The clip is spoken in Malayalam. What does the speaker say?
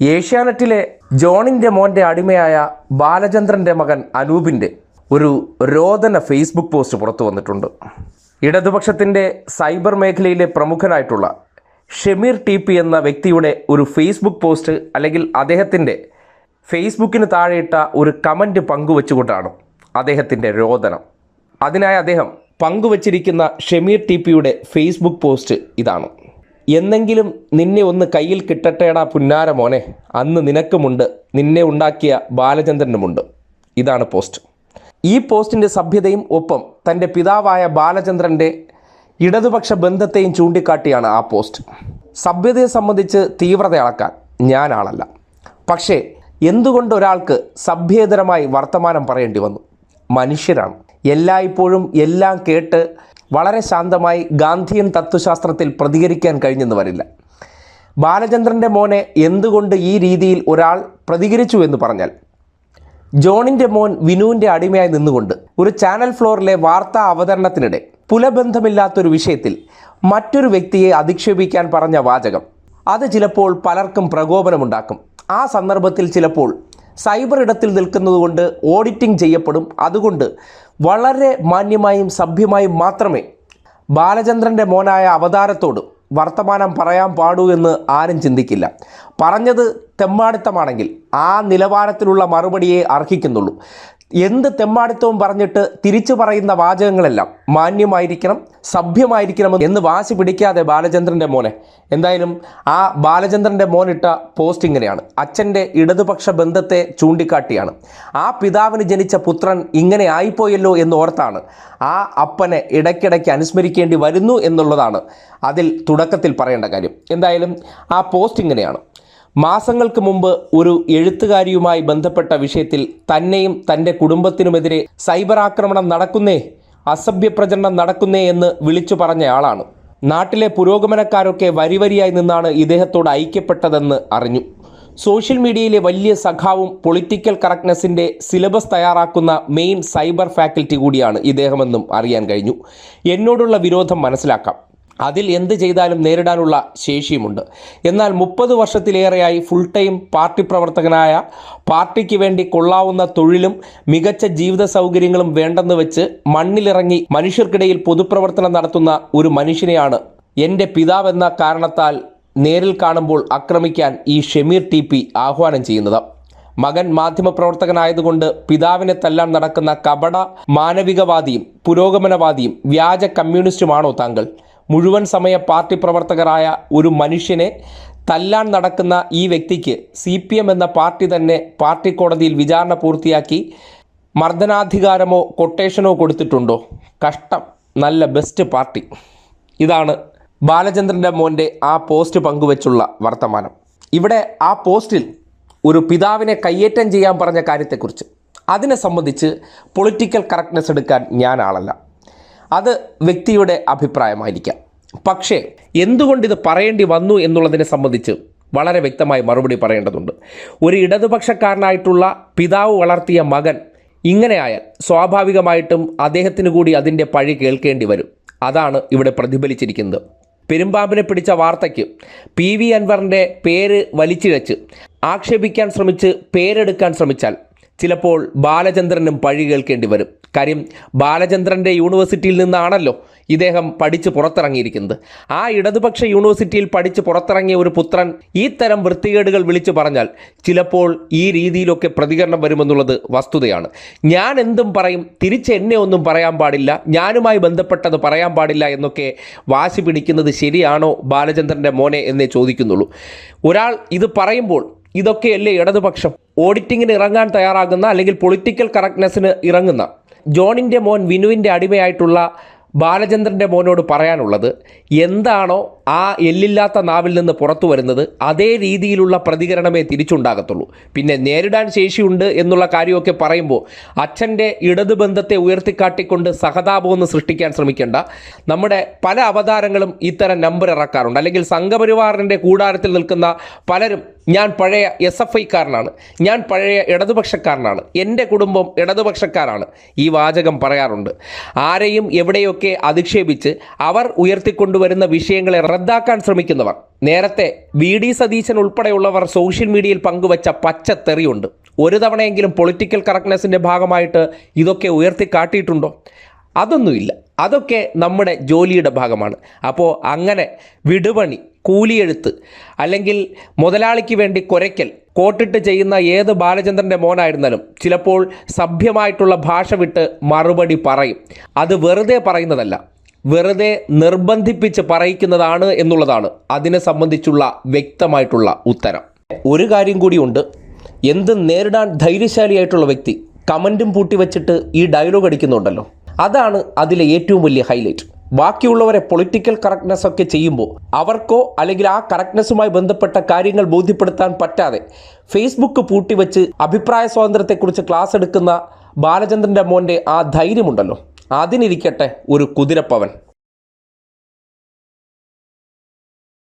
ഏഷ്യാനെറ്റിലെ ജോണിന്റെ മോന്റെ അടിമയായ ബാലചന്ദ്രന്റെ മകൻ അനൂപിന്റെ ഒരു രോദന ഫേസ്ബുക്ക് പോസ്റ്റ് പുറത്തു വന്നിട്ടുണ്ട്. ഇടതുപക്ഷത്തിന്റെ സൈബർ മേഖലയിലെ പ്രമുഖനായിട്ടുള്ള ഷമീർ ടി പി എന്ന വ്യക്തിയുടെ ഒരു ഫേസ്ബുക്ക് പോസ്റ്റ് അല്ലെങ്കിൽ അദ്ദേഹത്തിന്റെ ഫേസ്ബുക്കിന് താഴെയിട്ട ഒരു കമന്റ് പങ്കുവെച്ചുകൊണ്ടാണ് അദ്ദേഹത്തിന്റെ രോദനം. അതിനായി അദ്ദേഹം പങ്കുവച്ചിരിക്കുന്ന ഷമീർ ടി പിയുടെ ഫേസ്ബുക്ക് പോസ്റ്റ് ഇതാണ്. എന്നെങ്കിലും നിന്നെ ഒന്ന് കയ്യിൽ കിട്ടട്ടേടാ പുന്നാര മോനെ. അന്ന് നിനക്കുമുണ്ട്. നിന്നെ ഉണ്ടാക്കിയ ബാലചന്ദ്രനുമുണ്ട്. ഇതാണ് പോസ്റ്റ്. ഈ പോസ്റ്റിന്റെ സഭ്യതയും ഒപ്പം തന്റെ പിതാവായ ബാലചന്ദ്രന്റെ ഇടതുപക്ഷ ബന്ധത്തെയും ചൂണ്ടിക്കാട്ടിയാണ് ആ പോസ്റ്റ്. സഭ്യതയെ സംബന്ധിച്ച് തീവ്രത അളക്കാൻ ഞാൻ പക്ഷേ എന്തുകൊണ്ട് ഒരാൾക്ക് സഭ്യേതരമായി വർത്തമാനം പറയേണ്ടി വന്നു? മനുഷ്യരാണ്. എല്ലായ്പ്പോഴും എല്ലാം കേട്ട് വളരെ ശാന്തമായി ഗാന്ധിയൻ തത്വശാസ്ത്രത്തിൽ പ്രതികരിക്കാൻ കഴിഞ്ഞെന്ന് വരില്ല. ബാലചന്ദ്രന്റെ മോനെ എന്തുകൊണ്ട് ഈ രീതിയിൽ ഒരാൾ പ്രതികരിച്ചു എന്ന് പറഞ്ഞാൽ ജോണിന്റെ മോൻ വിനുവിന്റെ അടിമയായി നിന്നുകൊണ്ട് ഒരു ചാനൽ ഫ്ലോറിലെ വാർത്താ അവതരണത്തിനിടെ പുലബന്ധമില്ലാത്തൊരു വിഷയത്തിൽ മറ്റൊരു വ്യക്തിയെ അധിക്ഷേപിക്കാൻ പറഞ്ഞ വാചകം അത് ചിലപ്പോൾ പലർക്കും പ്രകോപനമുണ്ടാക്കും. ആ സന്ദർഭത്തിൽ ചിലപ്പോൾ സൈബർ ഇടത്തിൽ നിൽക്കുന്നതുകൊണ്ട് ഓഡിറ്റിംഗ് ചെയ്യപ്പെടും. അതുകൊണ്ട് വളരെ മാന്യമായും സഭ്യമായും മാത്രമേ ബാലചന്ദ്രന്റെ മോനായ അവതാരത്തോട് വർത്തമാനം പറയാൻ പാടൂ എന്ന് ആരും ചിന്തിക്കില്ല. പറഞ്ഞത് തെമ്മാടിത്തമാണെങ്കിൽ ആ നിലവാരത്തിലുള്ള മറുപടിയെ അർഹിക്കുന്നുള്ളൂ. എന്ത് തെമ്മാടിത്തവും പറഞ്ഞിട്ട് തിരിച്ചു പറയുന്ന വാചകങ്ങളെല്ലാം മാന്യമായിരിക്കണം സഭ്യമായിരിക്കണം എന്ന് വാശി പിടിക്കാതെ ബാലചന്ദ്രന്റെ മോനെ. എന്തായാലും ആ ബാലചന്ദ്രന്റെ മോനിട്ട പോസ്റ്റ് ഇങ്ങനെയാണ്. അച്ഛന്റെ ഇടതുപക്ഷ ബന്ധത്തെ ചൂണ്ടിക്കാട്ടിയാണ്. ആ പിതാവിന് ജനിച്ച പുത്രൻ ഇങ്ങനെ ആയിപ്പോയല്ലോ എന്ന് ഓർത്താണ് ആ അപ്പനെ ഇടയ്ക്കിടയ്ക്ക് അനുസ്മരിക്കേണ്ടി വരുന്നു എന്നുള്ളതാണ് അതിൽ തുടക്കത്തിൽ പറയേണ്ട കാര്യം. എന്തായാലും ആ പോസ്റ്റ് ഇങ്ങനെയാണ്. മാസങ്ങൾക്ക് മുമ്പ് ഒരു എഴുത്തുകാരിയുമായി ബന്ധപ്പെട്ട വിഷയത്തിൽ തന്നെയും തന്റെ കുടുംബത്തിനുമെതിരെ സൈബർ ആക്രമണം നടക്കുന്നേ അസഭ്യ പ്രചരണം നടക്കുന്നേ എന്ന് വിളിച്ചു പറഞ്ഞയാളാണ് നാട്ടിലെ പുരോഗമനക്കാരൊക്കെ വരിവരിയായി നിന്നാണ് ഇദ്ദേഹത്തോട് ഐക്യപ്പെട്ടതെന്ന് അറിഞ്ഞു. സോഷ്യൽ മീഡിയയിലെ വലിയ സഖാവും പൊളിറ്റിക്കൽ കറക്റ്റ്നെസ്സിന്റെ സിലബസ് തയ്യാറാക്കുന്ന മെയിൻ സൈബർ ഫാക്കൽറ്റി കൂടിയാണ് ഇദ്ദേഹമെന്നും അറിയാൻ കഴിഞ്ഞു. എന്നോടുള്ള വിരോധം മനസ്സിലാക്കാം. അതിൽ എന്ത് ചെയ്താലും നേരിടാനുള്ള ശേഷിയുമുണ്ട്. എന്നാൽ മുപ്പത് വർഷത്തിലേറെയായി ഫുൾ ടൈം പാർട്ടി പ്രവർത്തകനായ പാർട്ടിക്ക് വേണ്ടി കൊള്ളാവുന്ന തൊഴിലും മികച്ച ജീവിത സൗകര്യങ്ങളും വേണ്ടെന്ന് വെച്ച് മണ്ണിലിറങ്ങി മനുഷ്യർക്കിടയിൽ പൊതുപ്രവർത്തനം നടത്തുന്ന ഒരു മനുഷ്യനെയാണ് എന്റെ പിതാവെന്ന കാരണത്താൽ നേരിൽ കാണുമ്പോൾ ആക്രമിക്കാൻ ഈ ഷെമീർ ടി പി ആഹ്വാനം ചെയ്യുന്നത്. മകൻ മാധ്യമപ്രവർത്തകനായതുകൊണ്ട് പിതാവിനെ തല്ലാൻ നടക്കുന്ന കപട മാനവികവാദിയും പുരോഗമനവാദിയും വ്യാജ കമ്മ്യൂണിസ്റ്റുമാണോ താങ്കൾ? മുഴുവൻ സമയ പാർട്ടി പ്രവർത്തകരായ ഒരു മനുഷ്യനെ തല്ലാൻ നടക്കുന്ന ഈ വ്യക്തിക്ക് സി പി എം എന്ന പാർട്ടി തന്നെ പാർട്ടി കോടതിയിൽ വിചാരണ പൂർത്തിയാക്കി മർദ്ദനാധികാരമോ കൊട്ടേഷനോ കൊടുത്തിട്ടുണ്ടോ? കഷ്ടം. നല്ല ബെസ്റ്റ് പാർട്ടി. ഇതാണ് ബാലചന്ദ്രന്റെ മോന്റെ ആ പോസ്റ്റ് പങ്കുവച്ചുള്ള വർത്തമാനം. ഇവിടെ ആ പോസ്റ്റിൽ ഒരു പിതാവിനെ കയ്യേറ്റം ചെയ്യാൻ പറഞ്ഞ കാര്യത്തെക്കുറിച്ച്. അതിനെ സംബന്ധിച്ച് പൊളിറ്റിക്കൽ കറക്റ്റ്നെസ് എടുക്കാൻ ഞാൻ ആളല്ല. അത് വ്യക്തിയുടെ അഭിപ്രായമായിരിക്കാം. പക്ഷേ എന്തുകൊണ്ട് ഇത് പറയേണ്ടി വന്നു എന്നുള്ളതിനെ സംബന്ധിച്ച് വളരെ വ്യക്തമായി മറുപടി പറയേണ്ടതുണ്ട്. ഒരു ഇടതുപക്ഷക്കാരനായിട്ടുള്ള പിതാവ് വളർത്തിയ മകൻ ഇങ്ങനെയായാൽ സ്വാഭാവികമായിട്ടും അദ്ദേഹത്തിന് കൂടി അതിന്റെ പഴി കേൾക്കേണ്ടി വരും. അതാണ് ഇവിടെ പ്രതിഫലിച്ചിരിക്കുന്നത്. പെരുമ്പാമ്പിനെ പിടിച്ച വാർത്തയ്ക്ക് പി വി അൻവറിന്റെ പേര് വലിച്ചിഴച്ച് ആക്ഷേപിക്കാൻ ശ്രമിച്ച് പേരെടുക്കാൻ ശ്രമിച്ചാൽ ചിലപ്പോൾ ബാലചന്ദ്രനും പഴി കേൾക്കേണ്ടി വരും. കാര്യം ബാലചന്ദ്രന്റെ യൂണിവേഴ്സിറ്റിയിൽ നിന്നാണല്ലോ ഇദ്ദേഹം പഠിച്ച് പുറത്തിറങ്ങിയിരിക്കുന്നത്. ആ ഇടതുപക്ഷ യൂണിവേഴ്സിറ്റിയിൽ പഠിച്ച് പുറത്തിറങ്ങിയ ഒരു പുത്രൻ ഈ തരം വൃത്തികേടുകൾ വിളിച്ചു പറഞ്ഞാൽ ചിലപ്പോൾ ഈ രീതിയിലൊക്കെ പ്രതികരണം വരുമെന്നുള്ളത് വസ്തുതയാണ്. ഞാൻ എന്തും പറയും തിരിച്ച് എന്നെ ഒന്നും പറയാൻ പാടില്ല ഞാനുമായി ബന്ധപ്പെട്ടത് പറയാൻ പാടില്ല എന്നൊക്കെ വാശി പിടിക്കുന്നത് ശരിയാണോ ബാലചന്ദ്രന്റെ മോനെ എന്നേ ചോദിക്കുന്നുള്ളൂ. ഒരാൾ ഇത് പറയുമ്പോൾ ഇതൊക്കെയല്ലേ ഇടതുപക്ഷം? ഓഡിറ്റിങ്ങിന് ഇറങ്ങാൻ തയ്യാറാകുന്ന അല്ലെങ്കിൽ പൊളിറ്റിക്കൽ കറക്റ്റ്നെസ്സിന് ഇറങ്ങുന്ന? ജോണിന്റെ മോൻ വിനുവിന്റെ അടിമയായിട്ടുള്ള ബാലചന്ദ്രന്റെ മോനോട് പറയാനുള്ളത് എന്താണോ ആ എല്ലില്ലാത്ത നാവിൽ നിന്ന് പുറത്തു വരുന്നത് അതേ രീതിയിലുള്ള പ്രതികരണമേ തിരിച്ചുണ്ടാകത്തുള്ളൂ. പിന്നെ നേരിടാൻ ശേഷിയുണ്ട് എന്നുള്ള കാര്യമൊക്കെ പറയുമ്പോൾ അച്ഛന്റെ ഇടതുബന്ധത്തെ ഉയർത്തിക്കാട്ടിക്കൊണ്ട് സഹതാപമൊന്ന് സൃഷ്ടിക്കാൻ ശ്രമിക്കേണ്ട. നമ്മുടെ പല അവതാരങ്ങളും ഇത്തരം നമ്പർ ഇറക്കാറുണ്ട്. അല്ലെങ്കിൽ സംഘപരിവാറിന്റെ കൂടാരത്തിൽ നിൽക്കുന്ന പലരും ഞാൻ പഴയ എസ് എഫ് ഐക്കാരനാണ്. ഞാൻ പഴയ ഇടതുപക്ഷക്കാരനാണ്. എന്റെ കുടുംബം ഇടതുപക്ഷക്കാരാണ്. ഈ വാചകം പറയാറുണ്ട്. ആരെയും എവിടെയൊക്കെ അധിക്ഷേപിച്ച് അവർ ഉയർത്തിക്കൊണ്ടുവരുന്ന വിഷയങ്ങളെ റദ്ദാക്കാൻ ശ്രമിക്കുന്നവർ. നേരത്തെ വി ഡി സതീശൻ ഉൾപ്പെടെയുള്ളവർ സോഷ്യൽ മീഡിയയിൽ പങ്കുവച്ച പച്ചത്തെറിയുണ്ട് ഒരു തവണയെങ്കിലും പൊളിറ്റിക്കൽ കറക്റ്റ്നെസ്സിന്റെ ഭാഗമായിട്ട് ഇതൊക്കെ ഉയർത്തി കാട്ടിയിട്ടുണ്ടോ അതൊന്നുമില്ല. അതൊക്കെ നമ്മുടെ ജോലിയുടെ ഭാഗമാണ്. അപ്പോൾ അങ്ങനെ വിടുപണി കൂലിയെഴുത്ത് അല്ലെങ്കിൽ മുതലാളിക്ക് വേണ്ടി കുരയ്ക്കൽ കോട്ടിട്ട് ചെയ്യുന്ന ഏത് ബാലചന്ദ്രന്റെ മോനായിരുന്നാലും ചിലപ്പോൾ സഭ്യമായിട്ടുള്ള ഭാഷ വിട്ട് മറുപടി പറയും. അത് വെറുതെ പറയുന്നതല്ല വെറുതെ നിർബന്ധിപ്പിച്ച് പറയിക്കുന്നതാണ് എന്നുള്ളതാണ് അതിനെ സംബന്ധിച്ചുള്ള വ്യക്തമായിട്ടുള്ള ഉത്തരം. ഒരു കാര്യം കൂടിയുണ്ട് എന്ത് നേരിടാൻ ധൈര്യശാലിയായിട്ടുള്ള വ്യക്തി കമന്റും പൂട്ടി വെച്ചിട്ട് ഈ ഡയലോഗ് അടിക്കുന്നുണ്ടല്ലോ. അതാണ് അതിലെ ഏറ്റവും വലിയ ഹൈലൈറ്റ്. ബാക്കിയുള്ളവരെ പൊളിറ്റിക്കൽ കറക്റ്റ്നെസ് ഒക്കെ ചെയ്യുമ്പോൾ അവർക്കോ അല്ലെങ്കിൽ ആ കറക്റ്റ്നെസ്സുമായി ബന്ധപ്പെട്ട കാര്യങ്ങൾ ബോധ്യപ്പെടുത്താൻ പറ്റാതെ ഫേസ്ബുക്ക് പൂട്ടിവെച്ച് അഭിപ്രായ സ്വാതന്ത്ര്യത്തെക്കുറിച്ച് ക്ലാസ് എടുക്കുന്ന ബാലചന്ദ്രന്റെ മോന്റെ ആ ധൈര്യമുണ്ടല്ലോ. അതിനിരിക്കട്ടെ ഒരു കുതിരപ്പവൻ.